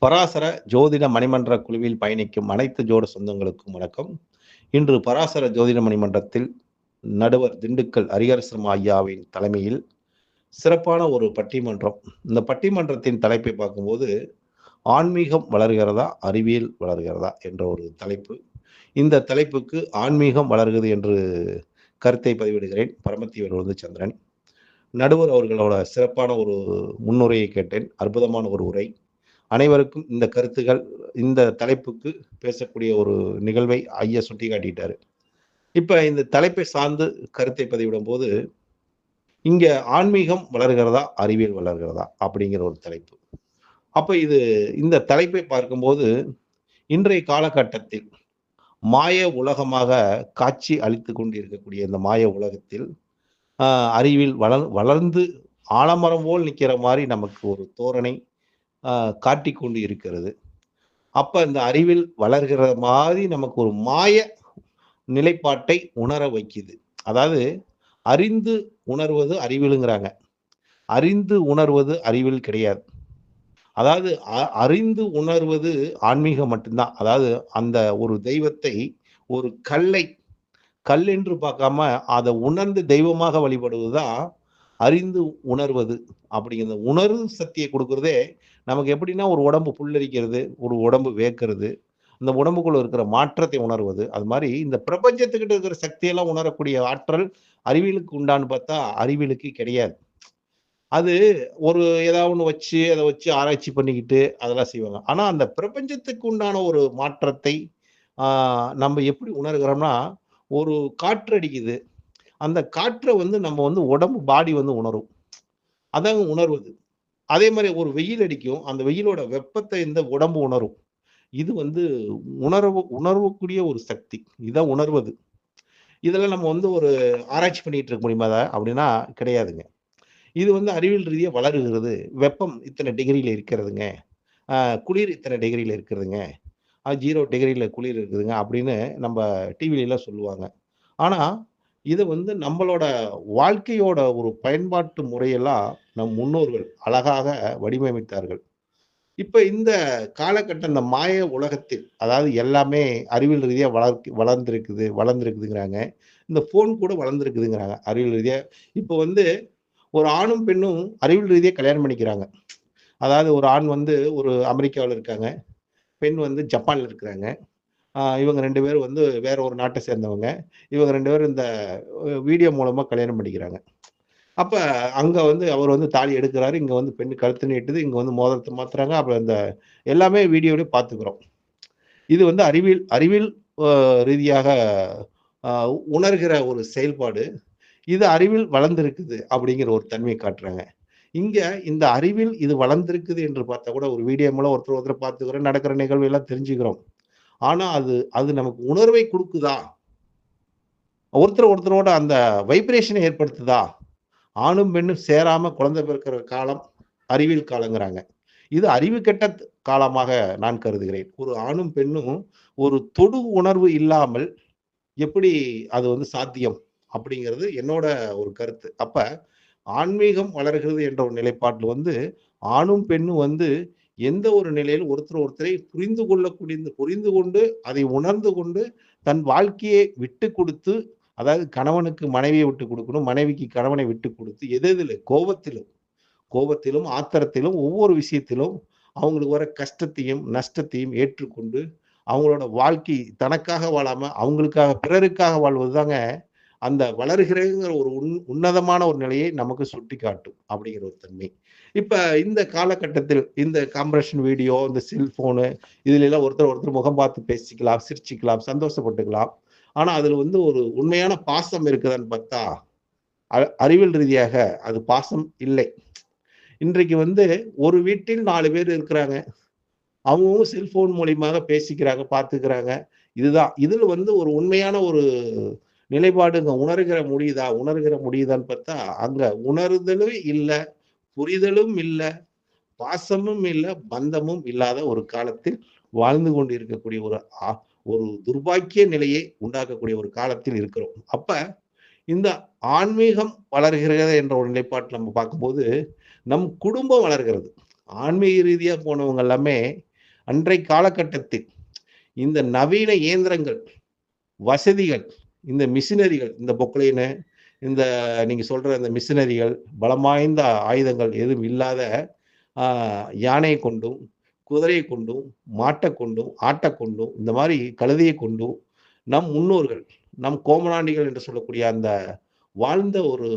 பராசர ஜோதிட மணிமன்ற குழுவில் பயணிக்கும் அனைத்து ஜோட சொந்தங்களுக்கும் வணக்கம். இன்று பராசர ஜோதிட மணிமன்றத்தில் நடுவர் திண்டுக்கல் ஹரிஹரசர்மா ஐயாவின் தலைமையில் சிறப்பான ஒரு பட்டிமன்றம். இந்த பட்டிமன்றத்தின் தலைப்பை பார்க்கும்போது ஆன்மீகம் வளர்கிறதா அறிவியல் வளர்கிறதா என்ற ஒரு தலைப்பு. இந்த தலைப்புக்கு ஆன்மீகம் வளர்கிறது என்று கருத்தை பதிவிடுகிறேன். பரமத்தீவர் வந்து சந்திரன். நடுவர் அவர்களோட சிறப்பான ஒரு முன்னுரையை கேட்டேன். அற்புதமான ஒரு உரை. அனைவருக்கும் இந்த கருத்துகள் இந்த தலைப்புக்கு பேசக்கூடிய ஒரு நிகழ்வை ஐயா சுட்டி காட்டிட்டாரு இந்த தலைப்பை சார்ந்து கருத்தை பதிவிடும் போது இங்க ஆன்மீகம் வளர்கிறதா அறிவியல் வளர்கிறதா அப்படிங்கிற ஒரு தலைப்பு. அப்போ இது இந்த தலைப்பை பார்க்கும்போது இன்றைய காலகட்டத்தில் மாய உலகமாக காட்சி அளித்து கொண்டு இருக்கக்கூடிய இந்த மாய உலகத்தில் அறிவில் வளர் வளர்ந்து ஆலமரம் போல் நிற்கிற மாதிரி நமக்கு ஒரு தோரணை காட்டி கொண்டு இருக்கிறது. அப்ப இந்த அறிவில் வளர்கிற மாதிரி நமக்கு ஒரு மாய நிலைப்பாட்டை உணர வைக்குது. அதாவது அறிந்து உணர்வது அறிவிலுங்கிறாங்க அறிந்து உணர்வது அறிவில் கிடையாது. அதாவது அறிந்து உணர்வது ஆன்மீகம் மட்டும்தான். அதாவது அந்த ஒரு தெய்வத்தை ஒரு கல்லை கல் என்று பார்க்காம அதை உணர்ந்து தெய்வமாக வழிபடுவது தான் அறிந்து உணர்வது. அப்படிங்கிற உணர்வு சக்தியை கொடுக்குறதே நமக்கு எப்படின்னா ஒரு உடம்பு புல்லரிக்கிறது ஒரு உடம்பு வேக்கிறது அந்த உடம்புக்குள்ள இருக்கிற மாற்றத்தை உணர்வது. அது மாதிரி இந்த பிரபஞ்சத்துக்கிட்ட இருக்கிற சக்தியெல்லாம் உணரக்கூடிய ஆற்றல் அறிவியலுக்கு உண்டான்னு பார்த்தா அறிவியலுக்கு கிடையாது. அது ஒரு ஏதாவது ஒன்று வச்சு அதை வச்சு ஆராய்ச்சி பண்ணிக்கிட்டு அதெல்லாம் செய்வாங்க. ஆனால் அந்த பிரபஞ்சத்துக்கு உண்டான ஒரு மாற்றத்தை நம்ம எப்படி உணர்கிறோம்னா ஒரு காற்று அடிக்குது. அந்த காற்றை வந்து நம்ம வந்து உடம்பு பாடி வந்து உணரும். அதாங்க உணர்வது. அதே மாதிரி ஒரு வெயில் அடிக்கும் அந்த வெயிலோட வெப்பத்தை இந்த உடம்பு உணரும். இது வந்து உணர்வு உணர்வக்கூடிய ஒரு சக்தி. இதை உணர்வது. இதெல்லாம் நம்ம வந்து ஒரு ஆராய்ச்சி பண்ணிட்டு இருக்க முடியுமா அப்படின்னா கிடையாதுங்க. இது வந்து அறிவியல் ரீதியாக வளருகிறது. வெப்பம் இத்தனை டிகிரியில் இருக்கிறதுங்க. குளிர் இத்தனை டிகிரியில் இருக்கிறதுங்க. ஜீரோ டிகிரியில் குளிர் இருக்குதுங்க அப்படின்னு நம்ம டிவிலெலாம் சொல்லுவாங்க. ஆனால் இது வந்து நம்மளோட வாழ்க்கையோட ஒரு பயன்பாட்டு முறையெல்லாம் நம் முன்னோர்கள் அழகாக வடிவமைத்தார்கள். இப்போ இந்த காலகட்டம் இந்த மாய உலகத்தில் அதாவது எல்லாமே அறிவியல் ரீதியாக வளர் வளர்ந்துருக்குது வளர்ந்துருக்குதுங்கிறாங்க. இந்த ஃபோன் கூட வளர்ந்துருக்குதுங்கிறாங்க அறிவியல் ரீதியாக இப்போ வந்து ஒரு ஆணும் பெண்ணும் அறிவியல் ரீதியாக கல்யாணம் பண்ணிக்கிறாங்க. அதாவது ஒரு ஆண் வந்து ஒரு அமெரிக்காவில் இருக்காங்க பெண் வந்து ஜப்பானில் இருக்கிறாங்க. இவங்க ரெண்டு பேரும் வந்து வேற ஒரு நாட்டை சேர்ந்தவங்க. இவங்க ரெண்டு பேரும் இந்த வீடியோ மூலமா கல்யாணம் பண்ணிக்கிறாங்க. அப்ப அங்க வந்து அவர் வந்து தாலி எடுக்கிறாரு. இங்க வந்து பெண் கழுத்து நீட்டுது. இங்க வந்து மோதிரத்தை மாத்துறாங்க. அப்புறம் இந்த எல்லாமே வீடியோலயே பார்த்துக்கிறோம். இது வந்து அறிவியல் அறிவியல் ரீதியாக உணர்கிற ஒரு செயல்பாடு. இது அறிவில் வளர்ந்திருக்குது அப்படிங்கிற ஒரு தன்மையை காட்டுறாங்க. இங்க இந்த அறிவில் இது வளர்ந்திருக்குது என்று பார்த்தா கூட ஒரு வீடியோ மூலம் ஒருத்தர் ஒருத்தர் பார்த்துக்கிறோம். நடக்கிற நிகழ்வு எல்லாம் தெரிஞ்சுக்கிறோம். ஆனா அது அது நமக்கு உணர்வை கொடுக்குதா? ஒருத்தர் ஒருத்தரோட அந்த வைப்ரேஷனை ஏற்படுத்துதா? ஆணும் பெண்ணும் சேராம குழந்தை பிறக்கிற காலம் அறிவியல் காலங்கிறாங்க. இது அறிவு கெட்ட காலமாக நான் கருதுகிறேன். ஒரு ஆணும் பெண்ணும் ஒரு தொடு உணர்வு இல்லாமல் எப்படி அது வந்து சாத்தியம் அப்படிங்கிறது என்னோட ஒரு கருத்து. அப்ப ஆன்மீகம் வளர்கிறது என்ற ஒரு நிலைப்பாட்டில் வந்து ஆணும் பெண்ணும் வந்து எந்த ஒரு நிலையில் ஒருத்தர் ஒருத்தரை புரிந்து கொள்ளக்கூடிய புரிந்து கொண்டு அதை உணர்ந்து கொண்டு தன் வாழ்க்கையை விட்டு கொடுத்து அதாவது கணவனுக்கு மனைவியை விட்டு கொடுக்கணும் மனைவிக்கு கணவனை விட்டு கொடுத்து எது எதில்? கோபத்திலும். கோபத்திலும் ஆத்திரத்திலும் ஒவ்வொரு விஷயத்திலும் அவங்களுக்கு வர கஷ்டத்தையும் நஷ்டத்தையும் ஏற்றுக்கொண்டு அவங்களோட வாழ்க்கை தனக்காக வாழாம அவங்களுக்காக பிறருக்காக வாழ்வது தாங்க அந்த வளர்கிறங்கிற ஒரு உன் உன்னதமான ஒரு நிலையை நமக்கு சுட்டி காட்டும் அப்படிங்கிற ஒரு தன்மை. இப்ப இந்த காலகட்டத்தில் இந்த காம்பரேஷன் வீடியோ இந்த செல்போனு இதுல எல்லாம் ஒருத்தர் ஒருத்தர் முகம் பார்த்து பேசிக்கலாம் சிரிச்சுக்கலாம் சந்தோஷப்பட்டுக்கலாம். ஆனா அதுல வந்து ஒரு உண்மையான பாசம் இருக்குதான்னு பார்த்தா அறிவியல் ரீதியாக அது பாசம் இல்லை. இன்றைக்கு வந்து ஒரு வீட்டில் நாலு பேர் இருக்கிறாங்க. அவங்கவுங்க செல்போன் மூலியமாக பேசிக்கிறாங்க பார்த்துக்கிறாங்க. இதுதான். இதில் வந்து ஒரு உண்மையான ஒரு நிலைப்பாடுங்க. உணர்கிற முடியுதா? உணர்கிற முடியுதான்னு பார்த்தா அங்க உணர்தலும் இல்லை புரிதலும் இல்லை பாசமும் இல்லை பந்தமும் இல்லாத ஒரு காலத்தில் வாழ்ந்து கொண்டு இருக்கக்கூடிய ஒரு ஒரு துர்பாக்கிய நிலையை உண்டாக்கக்கூடிய ஒரு காலத்தில் இருக்கிறோம். அப்ப இந்த ஆன்மீகம் வளர்கிறது என்ற ஒரு நிலைப்பாட்டில் நம்ம பார்க்கும்போது நம் குடும்பம் வளர்கிறது. ஆன்மீக ரீதியாக போனவங்க எல்லாமே அன்றைய காலகட்டத்தில் இந்த நவீன இயந்திரங்கள் வசதிகள் இந்த மிஷினரிகள் இந்த பொக்லைனு இந்த நீங்கள் சொல்கிற இந்த மிஷினரிகள் பலம் வாய்ந்த ஆயுதங்கள் எதுவும் இல்லாத யானையை கொண்டும் குதிரையை கொண்டும் மாட்டை கொண்டும் ஆட்டை கொண்டும் இந்த மாதிரி கழுதையை கொண்டும் நம் முன்னோர்கள் நம் கோமனாண்டிகள் என்று சொல்லக்கூடிய அந்த வாழ்ந்த ஒரு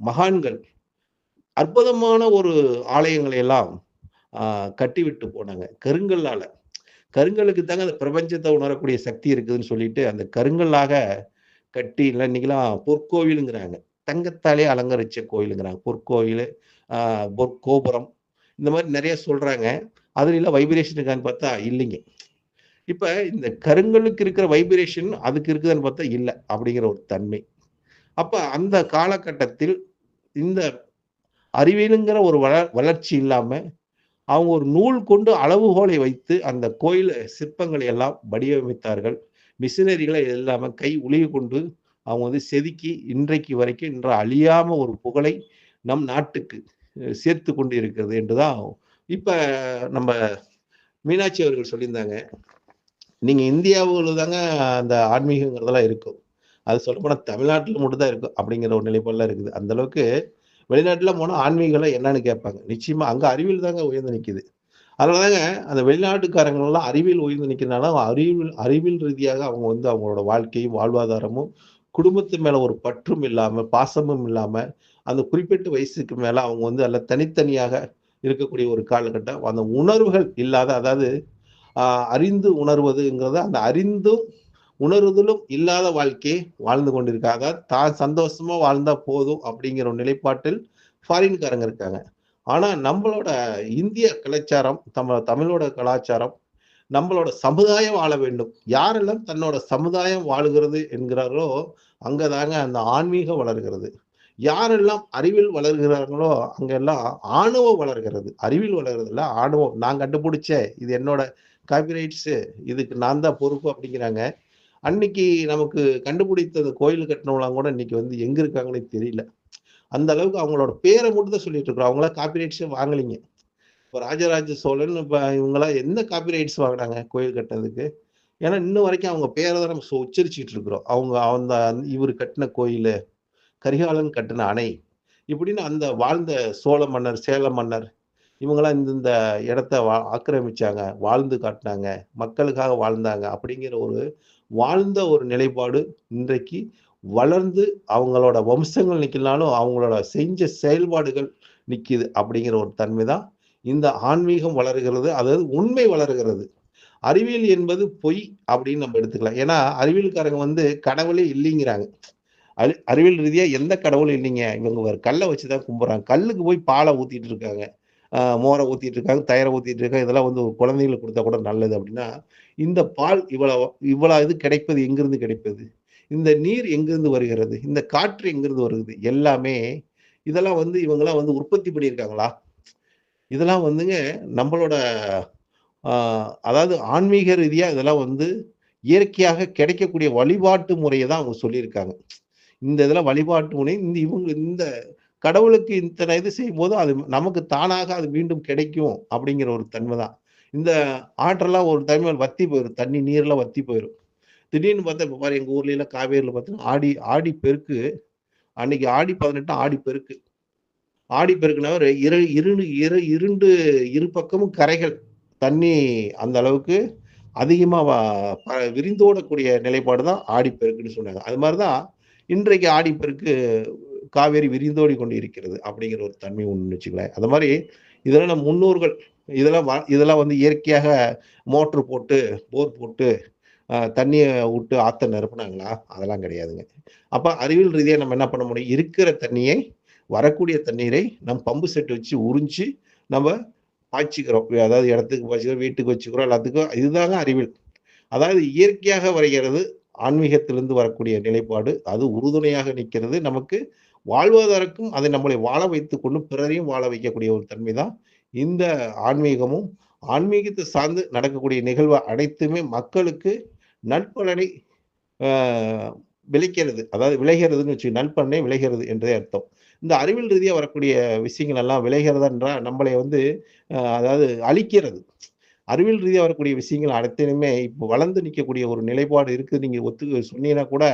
மகான்கள் அற்புதமான ஒரு ஆலயங்களை எல்லாம் கட்டிவிட்டு போனாங்க. கருங்கல்லால். கருங்கலுக்கு தாங்க அந்த பிரபஞ்சத்தை உணரக்கூடிய சக்தி இருக்குதுன்னு சொல்லிட்டு அந்த கருங்கல்லாக கட்டி இல்லை இன்னைக்கெல்லாம் பொற்கோவிலுங்கிறாங்க. தங்கத்தாலே அலங்கரிச்ச கோயிலுங்கிறாங்க பொற்கோவில் பொற்கோபுரம் இந்த மாதிரி நிறைய சொல்றாங்க. அதுல வைப்ரேஷன் இருக்கான்னு பார்த்தா இல்லைங்க. இப்போ இந்த கருங்கலுக்கு இருக்கிற வைப்ரேஷன் அதுக்கு இருக்குதுன்னு பார்த்தா இல்லை அப்படிங்கிற ஒரு தன்மை. அப்போ அந்த காலகட்டத்தில் இந்த அறிவியலுங்கிற ஒரு வள வளர்ச்சி இல்லாமல் அவங்க ஒரு நூல் கொண்டு அளவுகோலை வைத்து அந்த கோயில் சிற்பங்களை எல்லாம் வடிவமைத்தார்கள். மிஷினரிகளை இல்லாமல் கை உளிவு கொண்டு அவங்க வந்து செதுக்கி இன்றைக்கு வரைக்கும் இன்று அழியாம ஒரு புகழை நம் நாட்டுக்கு சேர்த்து கொண்டு இருக்கிறது என்றுதான் இப்ப நம்ம மீனாட்சி அவர்கள் சொல்லியிருந்தாங்க நீங்க இந்தியாவில் தாங்க அந்த ஆன்மீகங்கிறதெல்லாம் இருக்கும். அது சொல்ல போனால் தமிழ்நாட்டில் மட்டும்தான் இருக்கும் அப்படிங்கிற ஒரு நிலைப்பாடுலாம் இருக்குது. அந்த அளவுக்கு வெளிநாட்டில் போனால் ஆன்மீகம்லாம் என்னன்னு கேட்பாங்க. நிச்சயமா அங்கே அறிவியல் தாங்க உயர்ந்து நிற்கிது அதனாலதாங்க அந்த வெளிநாட்டுக்காரங்களெல்லாம் அறிவியல் உயர்ந்து நிற்கிறதுனால அறிவியல் அறிவியல் ரீதியாக அவங்க வந்து அவங்களோட வாழ்க்கையும் வாழ்வாதாரமும் குடும்பத்து மேல ஒரு பற்றும் இல்லாம பாசமும் இல்லாம அந்த குறிப்பிட்ட வயசுக்கு மேல அவங்க வந்து அதில் தனித்தனியாக இருக்கக்கூடிய ஒரு காலகட்டம். அந்த உணர்வுகள் இல்லாத அதாவது அறிந்து உணர்வதுங்கிறத அந்த அறிந்தும் உணர்வதிலும் இல்லாத வாழ்க்கையை வாழ்ந்து கொண்டிருக்காங்க. அதாவது தான் சந்தோஷமா வாழ்ந்தா போதும் அப்படிங்கிற ஒரு நிலைப்பாட்டில் ஃபாரின்காரங்க இருக்காங்க. ஆனா நம்மளோட இந்திய கலாச்சாரம் நம்ம தமிழோட கலாச்சாரம் நம்மளோட சமுதாயம் வாழ வேண்டும். யாரெல்லாம் தன்னோட சமுதாயம் வாழுகிறது என்கிறார்களோ அங்கதாங்க அந்த ஆன்மீகம் வளர்கிறது. யாரெல்லாம் அறிவில் வளர்கிறார்களோ அங்கெல்லாம் ஆணவம் வளர்கிறது. அறிவில் வளர்கிறது இல்ல ஆணவம். நான் கண்டுபிடிச்சேன் இது என்னோட காப்பிரைட்ஸு இதுக்கு நான் தான் பொறுப்பு அப்படிங்கிறாங்க. அன்னைக்கு நமக்கு கண்டுபிடித்தது கோயில் கட்டினவங்களாம் கூட இன்னைக்கு வந்து எங்க இருக்காங்கன்னு தெரியல. அந்த அளவுக்கு அவங்களோட பேரை மட்டும் தான் சொல்லிட்டு இருக்கிறோம். அவங்களா காப்பிரைட்ஸே வாங்கலிங்க. இப்போ ராஜராஜ சோழன் இப்போ இவங்களாம் எந்த காப்பிரைட்ஸ் வாங்கினாங்க கோயில் கட்டினதுக்கு ஏன்னா இன்னும் வரைக்கும் அவங்க பேரை தான் நம்ம உச்சரிச்சுட்டு இருக்கிறோம். அவங்க அந்த இவர் கட்டின கோயில் கரிகாலன் கட்டின அணை இப்படின்னு அந்த வாழ்ந்த சோழ மன்னர் சேல மன்னர் இவங்களாம் இந்த இடத்த வா ஆக்கிரமிச்சாங்க வாழ்ந்து காட்டினாங்க மக்களுக்காக வாழ்ந்தாங்க அப்படிங்கிற ஒரு வாழ்ந்த ஒரு நிலைப்பாடு இன்றைக்கு வளர்ந்து அவங்களோட வம்சங்கள் நிற்கலனாலும் அவங்களோட செஞ்ச செயல்பாடுகள் நிற்கிது அப்படிங்கிற ஒரு தன்மை தான் இந்த ஆன்மீகம் வளர்கிறது அதாவது உண்மை வளர்கிறது. அறிவியல் என்பது பொய் அப்படின்னு நம்ம எடுத்துக்கலாம். ஏன்னா அறிவியல்காரங்க வந்து கடவுளே இல்லைங்கிறாங்க. அறி அறிவியல் ரீதியாக எந்த கடவுளும் இல்லைங்க. இவங்க ஒரு கல்லை வச்சுதான் கும்பிட்றாங்க கல்லுக்கு போய் பாலை ஊற்றிட்டு இருக்காங்க. மோரை ஊற்றிட்டு இருக்காங்க தயிரை ஊற்றிட்டு இருக்காங்க. இதெல்லாம் வந்து குழந்தைங்களுக்கு குழந்தைகளுக்கு கொடுத்தா கூட நல்லது அப்படின்னா இந்த பால் இவ்வளோ இவ்வளோ இது கிடைப்பது எங்கிருந்து கிடைப்பது? இந்த நீர் எங்கிருந்து வருகிறது? இந்த காற்று எங்கிருந்து வருகிறது எல்லாமே இதெல்லாம் வந்து இவங்கெல்லாம் வந்து உற்பத்தி பண்ணியிருக்காங்களா? இதெல்லாம் வந்துங்க நம்மளோட அதாவது ஆன்மீக ரீதியாக இதெல்லாம் வந்து இயற்கையாக கிடைக்கக்கூடிய வழிபாட்டு முறையை தான் அவங்க சொல்லியிருக்காங்க. இந்த இதெல்லாம் வழிபாட்டு முறை இந்த இவங்க இந்த கடவுளுக்கு இத்தனை இது செய்யும் போது அது நமக்கு தானாக அது மீண்டும் கிடைக்கும் அப்படிங்கிற ஒரு தன்மை தான். இந்த ஆற்றெல்லாம் ஒரு தன்மை வத்தி போயிடும் தண்ணி நீர்லாம் வத்தி போயிடும் திடீர்னு பார்த்தா இப்போ பாரு எங்கள் ஊர்ல எல்லாம் காவேரியில் பார்த்தீங்கன்னா ஆடி ஆடி பெருக்கு. அன்னைக்கு ஆடி பதினெட்டு ஆடி பெருக்கு. ஆடி பெருக்குனவர் இரு இருண்டு இரு இருண்டு இரு பக்கமும் கரைகள். தண்ணி அந்த அளவுக்கு அதிகமாக விரிந்தோடக்கூடிய நிலைப்பாடு தான் ஆடிப்பெருக்குன்னு சொன்னாங்க. அது மாதிரி தான் இன்றைக்கு ஆடிப்பெருக்கு காவேரி விரிந்தோடி கொண்டு இருக்கிறது அப்படிங்கிற ஒரு தன்மை ஒன்று வச்சுக்கலாம் அது மாதிரி இதெல்லாம் நம்ம முன்னோர்கள் இதெல்லாம் இதெல்லாம் வந்து இயற்கையாக மோட்ரு போட்டு போர் போட்டு தண்ணியை விட்டு ஆற்ற நிரப்புனாங்களா? அதெல்லாம் கிடையாதுங்க. அப்போ அறிவியல் ரீதியாக நம்ம என்ன பண்ண முடியும்? இருக்கிற தண்ணியை வரக்கூடிய தண்ணீரை நம் பம்பு செட் வச்சு உறிஞ்சி நம்ம பாய்ச்சிக்கிறோம். அதாவது இடத்துக்கு பாய்ச்சிக்கிறோம் வீட்டுக்கு வச்சுக்கிறோம் எல்லாத்துக்கும். இதுதாங்க அறிவியல். அதாவது இயற்கையாக வரைகிறது ஆன்மீகத்திலிருந்து வரக்கூடிய நிலைப்பாடு. அது உறுதுணையாக நிற்கிறது. நமக்கு வாழ்வதற்கும் அதை நம்மளை வாழ வைத்து கொண்டு பிறரையும் வாழ வைக்கக்கூடிய ஒரு தன்மை தான் இந்த ஆன்மீகமும். ஆன்மீகத்தை சார்ந்து நடக்கக்கூடிய நிகழ்வு அனைத்துமே மக்களுக்கு நற்பலனை விளைக்கிறது. அதாவது விளைகிறதுன்னு வச்சு நற்பலனை விளைகிறது என்றே அர்த்தம். இந்த அறிவியல் ரீதியாக வரக்கூடிய விஷயங்கள் எல்லாம் விளைகிறதன்றால் நம்மளை வந்து அதாவது அழிக்கிறது. அறிவியல் ரீதியாக வரக்கூடிய விஷயங்கள் அனைத்தையுமே இப்போ வளர்ந்து நிற்கக்கூடிய ஒரு நிலைப்பாடு இருக்குது. நீங்கள் ஒத்து சொன்னீங்கன்னா கூட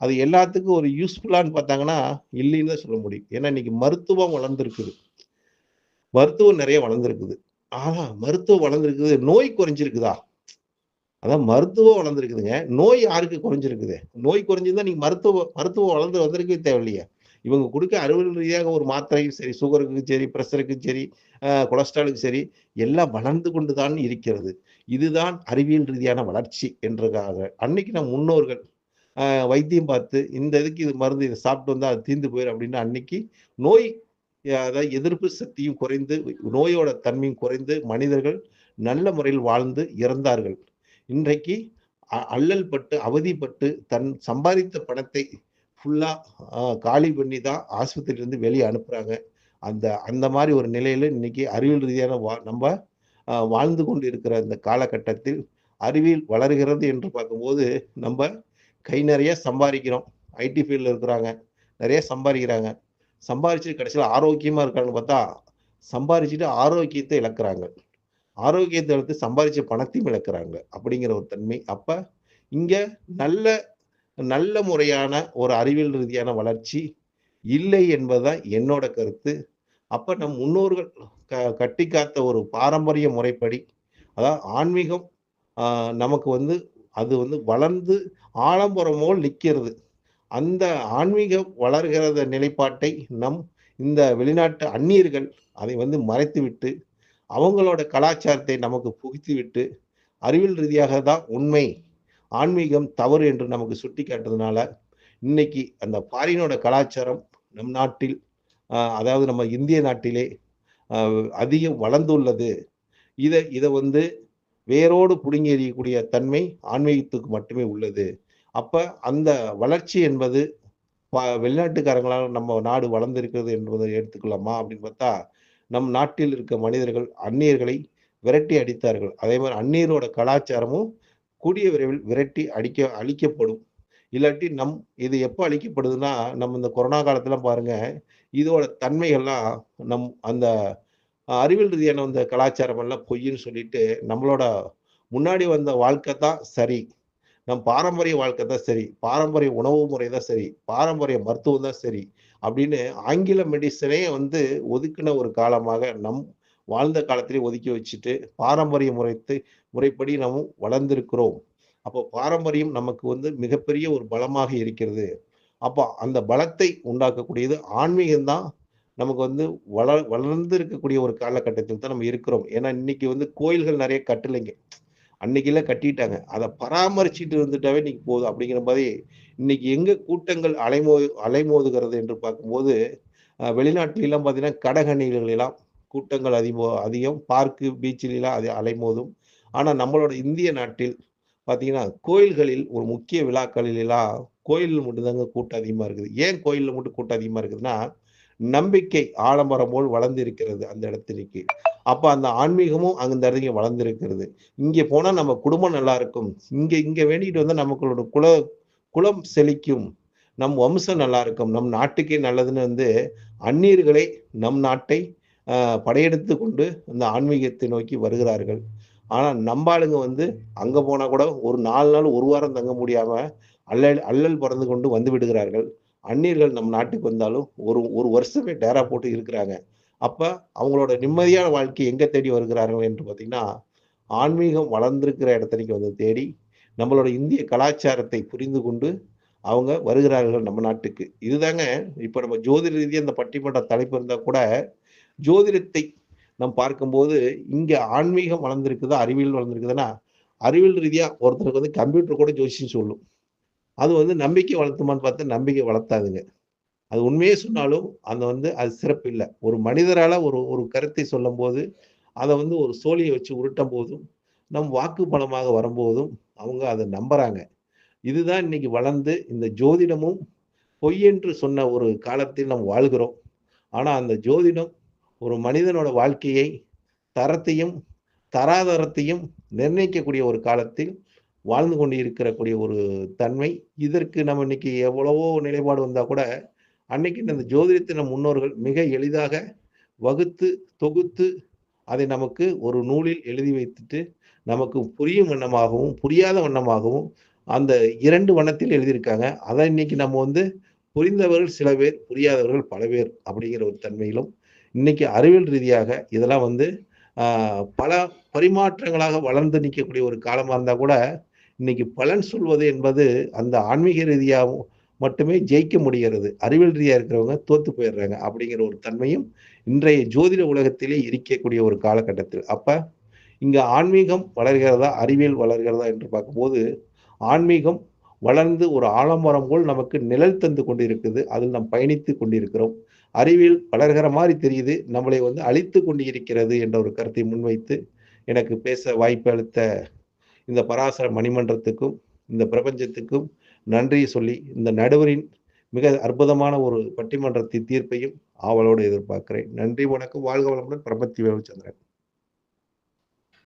அது எல்லாத்துக்கும் ஒரு யூஸ்ஃபுல்லான்னு பார்த்தாங்கன்னா இல்லைன்னு தான் சொல்ல முடியும். ஏன்னா இன்னைக்கு மருத்துவம் வளர்ந்துருக்குது. மருத்துவம் நிறைய வளர்ந்துருக்குது. ஆனால் மருத்துவம் வளர்ந்துருக்குது. நோய் குறைஞ்சிருக்குதா? அதான் மருத்துவம் வளர்ந்துருக்குதுங்க. நோய் யாருக்கு குறைஞ்சிருக்குது? நோய் குறைஞ்சிருந்தா நீங்க மருத்துவ மருத்துவம் வளர்ந்து வந்திருக்கவே தேவையில்லையா. இவங்க கொடுக்க அறுவல் ரீதியாக ஒரு மாத்திரையும் சரி சுகருக்கு சரி ப்ரெஷருக்கு சரி கொலஸ்ட்ராலுக்கு சரி எல்லாம் வளர்ந்து கொண்டு தான் இருக்கிறது. இதுதான் அறிவியல் ரீதியான வளர்ச்சி என்றதாக அன்னைக்கு நம் முன்னோர்கள் வைத்தியம் பார்த்து இந்த இதுக்கு இது மருந்து இதை சாப்பிட்டு வந்தால் அது தீர்ந்து போயிடும் அப்படின்னு அன்னைக்கு நோய் அதாவது எதிர்ப்பு சக்தியும் குறைந்து நோயோட தன்மையும் குறைந்து மனிதர்கள் நல்ல முறையில் வாழ்ந்து இறந்தார்கள். இன்றைக்கு அ- அல்லல் பட்டு அவதிப்பட்டு தன் சம்பாதித்த பணத்தை ஃபுல்லாக காலி பண்ணி தான் ஆஸ்பத்திரியிலேருந்து வெளியே அனுப்புகிறாங்க அந்த அந்த மாதிரி ஒரு நிலையில் இன்னைக்கு அறிவியல் ரீதியான வா நம்ம வாழ்ந்து கொண்டு இருக்கிற இந்த காலகட்டத்தில் அறிவியல் வளர்கிறது என்று பார்க்கும்போது நம்ம கை நிறைய சம்பாதிக்கிறோம். ஐடி ஃபீல்டில் இருக்கிறாங்க. நிறைய சம்பாதிக்கிறாங்க. சம்பாதிச்சுட்டு கடைசியில் ஆரோக்கியமாக இருக்காங்கன்னு பார்த்தா சம்பாதிச்சுட்டு ஆரோக்கியத்தை இழக்கிறாங்க. ஆரோக்கியத்தை எடுத்து சம்பாதிச்ச பணத்தையும் இழக்கிறாங்க. அப்படிங்கிற ஒரு தன்மை. அப்ப இங்க நல்ல நல்ல முறையான ஒரு அறிவியல் ரீதியான வளர்ச்சி இல்லை என்பதுதான் என்னோட கருத்து. அப்ப நம் முன்னோர்கள் க கட்டி காத்த ஒரு பாரம்பரிய முறைப்படி அதாவது ஆன்மீகம் நமக்கு வந்து அது வந்து வளர்ந்து ஆலம்பரம் நிற்கிறது. அந்த ஆன்மீகம் வளர்கிறத நிலைப்பாட்டை நம் இந்த வெளிநாட்டு அந்நியர்கள் அதை வந்து மறைத்துவிட்டு அவங்களோட கலாச்சாரத்தை நமக்கு புகுத்திவிட்டு அறிவியல் ரீதியாக தான் உண்மை ஆன்மீகம் தவறு என்று நமக்கு சுட்டி காட்டுறதுனால இன்னைக்கு அந்த ஃபாரினோட கலாச்சாரம் நம் நாட்டில் அதாவது நம்ம இந்திய நாட்டிலே அதிகம் வளர்ந்துள்ளது. இதை இதை வந்து வேரோடு புடுங்கி எறியக்கூடிய தன்மை ஆன்மீகத்துக்கு மட்டுமே உள்ளது. அப்போ அந்த வளர்ச்சி என்பது வெளிநாட்டுக்காரங்களால் நம்ம நாடு வளர்ந்திருக்கிறது என்பதை எடுத்துக்கலாமா அப்படின்னு பார்த்தா நம் நாட்டில் இருக்க மனிதர்கள் அந்நியர்களை விரட்டி அடித்தார்கள். அதே மாதிரி அந்நியரோட கலாச்சாரமும் கூடிய விரைவில் விரட்டி அடிக்க அழிக்கப்படும். இல்லாட்டி நம் இது எப்போ அழிக்கப்படுதுன்னா நம்ம இந்த கொரோனா காலத்துல பாருங்க இதோட தன்மைகள்லாம் நம் அந்த அறிவியல் ரீதியான அந்த கலாச்சாரம் எல்லாம் பொய்ன்னு சொல்லிட்டு நம்மளோட முன்னாடி வந்த வாழ்க்கை தான் சரி. நம் பாரம்பரிய வாழ்க்கை தான் சரி. பாரம்பரிய உணவு முறை தான் சரி. பாரம்பரிய மருத்துவம் தான் சரி. அப்படின்னு ஆங்கில மெடிசனே வந்து ஒதுக்கின ஒரு காலமாக நம் வாழ்ந்த காலத்திலே ஒதுக்கி வச்சுட்டு பாரம்பரிய முறைத்து முறைப்படி நாம் வளர்ந்திருக்கிறோம். அப்போ பாரம்பரியம் நமக்கு வந்து மிகப்பெரிய ஒரு பலமாக இருக்கிறது. அப்போ அந்த பலத்தை உண்டாக்கக்கூடியது ஆன்மீகம்தான் நமக்கு வந்து வள வளர்ந்து இருக்கக்கூடிய ஒரு காலகட்டத்தில் தான் நம்ம இருக்கிறோம். ஏன்னா இன்னைக்கு வந்து கோயில்கள் நிறைய கட்டலைங்க. அன்னைக்கெல்லாம் கட்டிட்டாங்க. அதை பராமரிச்சுட்டு இருந்துட்டாவே இன்னைக்கு போதும் அப்படிங்கிற மாதிரி இன்னைக்கு எங்க கூட்டங்கள் அலைமோ அலைமோதுகிறது என்று பார்க்கும்போது அஹ், வெளிநாட்டிலெல்லாம் பார்த்தீங்கன்னா கடகணிகளெல்லாம் கூட்டங்கள் அதிகமோ அதிகம். பார்க்கு பீச்சிலெல்லாம் அது அலைமோதும். ஆனால் நம்மளோட இந்திய நாட்டில் பார்த்தீங்கன்னா கோயில்களில் ஒரு முக்கிய விழாக்களிலெல்லாம் கோயிலில் மட்டும்தாங்க கூட்டம் அதிகமாக இருக்குது. ஏன் கோயிலில் மட்டும் கூட்டம் அதிகமாக இருக்குதுன்னா நம்பிக்கை ஆடம்பரம் போல் வளர்ந்து இருக்கிறது அந்த இடத்திற்கு அப்போ அந்த ஆன்மீகமும் அந்த இடத்துக்கு வளர்ந்திருக்கிறது. இங்கே போனால் நம்ம குடும்பம் நல்லா இருக்கும். இங்கே இங்கே வேண்டிட்டு வந்தா நமக்களோட குல குலம் செழிக்கும். நம் வம்சம் நல்லா இருக்கும். நம் நாட்டுக்கே நல்லதுன்னு வந்து அந்நியர்களை நம் நாட்டை படையெடுத்து கொண்டு அந்த ஆன்மீகத்தை நோக்கி வருகிறார்கள். ஆனால் நம்ம ஆளுங்க வந்து அங்கே போனால் கூட ஒரு நாலு நாள் ஒரு வாரம் தங்க முடியாமல் அல்லல் அல்லல் பறந்து கொண்டு வந்து விடுகிறார்கள். அந்நியர்கள் நம் நாட்டுக்கு வந்தாலும் ஒரு ஒரு வருஷமே டேரா போட்டு இருக்கிறாங்க. அப்போ அவங்களோட நிம்மதியான வாழ்க்கை எங்கே தேடி வருகிறார்கள் என்று பார்த்தீங்கன்னா ஆன்மீகம் வளர்ந்திருக்கிற இடத்திற்கு வந்து தேடி நம்மளோட இந்திய கலாச்சாரத்தை புரிந்து கொண்டு அவங்க வருகிறார்கள் நம்ம நாட்டுக்கு. இதுதாங்க இப்போ நம்ம ஜோதிட ரீதியாக இந்த பட்டிமன்ற தலைப்பு இருந்தால் கூட ஜோதிடத்தை நம் பார்க்கும்போது இங்கே ஆன்மீகம் வளர்ந்துருக்குதா அறிவியல் வளர்ந்துருக்குதுன்னா அறிவியல் ரீதியாக ஒருத்தருக்கு வந்து கம்ப்யூட்டர் கூட ஜோசியம் சொல்லும். அது வந்து நம்பிக்கை வளர்த்துமான்னு பார்த்தா நம்பிக்கை வளர்த்தாதுங்க. அது உண்மையே சொன்னாலும் அந்த வந்து அது சிறப்பு இல்லை. ஒரு மனிதரால் ஒரு ஒரு கருத்தை சொல்லும் போது அதை வந்து ஒரு சோழியை வச்சு உருட்டும் போதும் நம் வாக்கு பலமாக வரும்போதும் அவங்க அதை நம்புறாங்க. இதுதான் இன்னைக்கு வளர்ந்து இந்த ஜோதிடமும் பொய் என்று சொன்ன ஒரு காலத்தில் நாம் வாழ்கிறோம். ஆனால் அந்த ஜோதிடம் ஒரு மனிதனோட வாழ்க்கையை தரத்தையும் தராதரத்தையும் நிர்ணயிக்கக்கூடிய ஒரு காலத்தில் வாழ்ந்து கொண்டு இருக்கிறக்கூடிய ஒரு தன்மை. இதற்கு நம்ம இன்னைக்கு எவ்வளவோ நிலைப்பாடு வந்தால் கூட அன்னைக்கு இந்த ஜோதிடத்தின முன்னோர்கள் மிக எளிதாக வகுத்து தொகுத்து அதை நமக்கு ஒரு நூலில் எழுதி வைத்துட்டு நமக்கு புரியும் வண்ணமாகவும் புரியாத வண்ணமாகவும் அந்த இரண்டு வண்ணத்தில் எழுதியிருக்காங்க. அதை இன்னைக்கு நம்ம வந்து புரிந்தவர்கள் சில பேர் புரியாதவர்கள் பல பேர் அப்படிங்கிற ஒரு தன்மையிலும் இன்னைக்கு அறிவியல் ரீதியாக இதெல்லாம் வந்து பல பரிமாற்றங்களாக வளர்ந்து நிற்கக்கூடிய ஒரு காலமாக இருந்தால் கூட இன்னைக்கு பலன் சொல்வது என்பது அந்த ஆன்மீக ரீதியாகவும் மட்டுமே ஜெயிக்க முடிகிறது. அறிவியல் ரீதியாக இருக்கிறவங்க தோத்து போயிடுறாங்க அப்படிங்கிற ஒரு தன்மையும் இன்றைய ஜோதிட உலகத்திலே இருக்கக்கூடிய ஒரு காலகட்டத்தில். அப்போ இங்கே ஆன்மீகம் வளர்கிறதா அறிவியல் வளர்கிறதா என்று பார்க்கும்போது ஆன்மீகம் வளர்ந்து ஒரு ஆலமரம் போல் நமக்கு நிழல் தந்து கொண்டிருக்குது. அதில் நாம் பயணித்து கொண்டிருக்கிறோம். அறிவியல் வளர்கிற மாதிரி தெரியுது. நம்மளை வந்து அழித்து கொண்டிருக்கிறது என்ற ஒரு கருத்தை முன்வைத்து எனக்கு பேச வாய்ப்பு அளித்த இந்த பராசர மணிமன்றத்துக்கும் இந்த பிரபஞ்சத்துக்கும் நன்றி சொல்லி இந்த நடுவரின் மிக அற்புதமான ஒரு பட்டிமன்றத்தின் தீர்ப்பையும் ஆவலோடு எதிர்பார்க்கிறேன். நன்றி வணக்கம் வாழ்க வளமுடன் பிரபத்தி வேலுச்சந்திரன்.